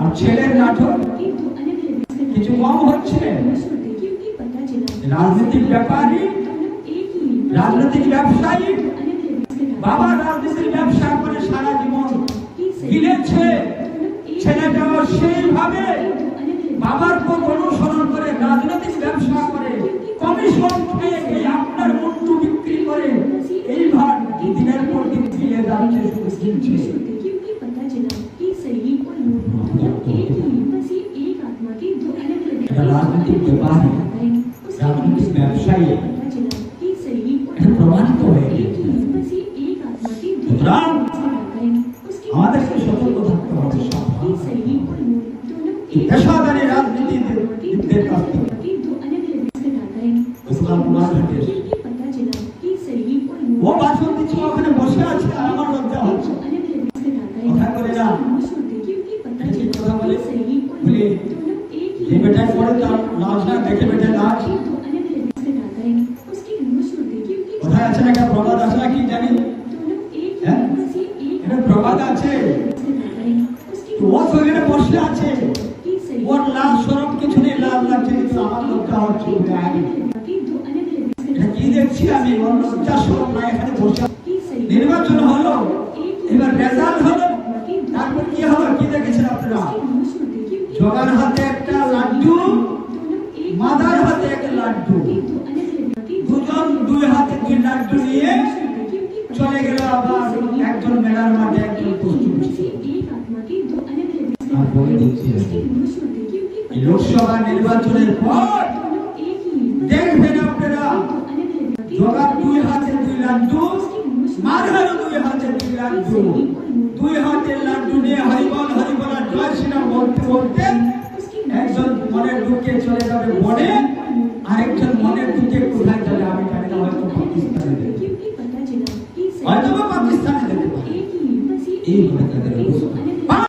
আর ছেলের নাটক? কিছু কম হচ্ছে? রাজনৈতিক ব্যাপারী রাজনৈতিক ব্যবসায়ী। বাবা রাজনীতির ব্যবসা করে সারা জীবন। গিলেছে ছেলেটাও সেইভাবে। বাবার পর অনুসরণ করে রাজনৈতিক ব্যবসা করে। কমিশন খেয়ে খেয়ে আপনার মুন্ডু বিক্রি করে। এই ভাগ দিনের পর দিন দিয়ে যাচ্ছে শুধু কিনছে। এটা রাজনৈতিক ব্যাপারী রাজনৈতিক ব্যবসায়ী এটা প্রমাণিত হয়ে গেছে সুতরাং আমাদেরকে সতর্ক থাকতে হবে বলি যে বেটায় পড়ে তার লাজ না দেখে কোথায় আছে একটা প্রবাদ আছে না কি জানি হ্যাঁ এটা প্রবাদ আছে তো ও বসে আছে ওর লাজ সরব কিছু নেই লাজ লাগছে কিন্তু আমার এটা কি দেখছি আমি ওর লজ্জা সরব না এখানে বসে আছে। নির্বাচন হলো এবার রেজাল্ট হলো তারপর কি হলো কি দেখেছেন আপনারা জগার হাতে একটা লাড্ডু, মাদার হাতে একটা লাড্ডু। দুজন দুই হাতে দুই লাড্ডু নিয়ে চলে গেল আবার একজন মেলার মাঠে, একজন লোকসভা নির্বাচনের পর দেখবেন আপনারা জগার দুই হাতে দুই লাড্ডু মাধারও দুই হাতে দুই লাড্ডু। মনের ঢুকে চলে যাবে বনে আরেকজন মনের ঢুকে কোথায় যাবে আমি জানি না হয়তো পাকিস্তানে দেবে হয়তো বা পাকিস্তানে যেতে পারে এইভাবে তাদের অবস্থা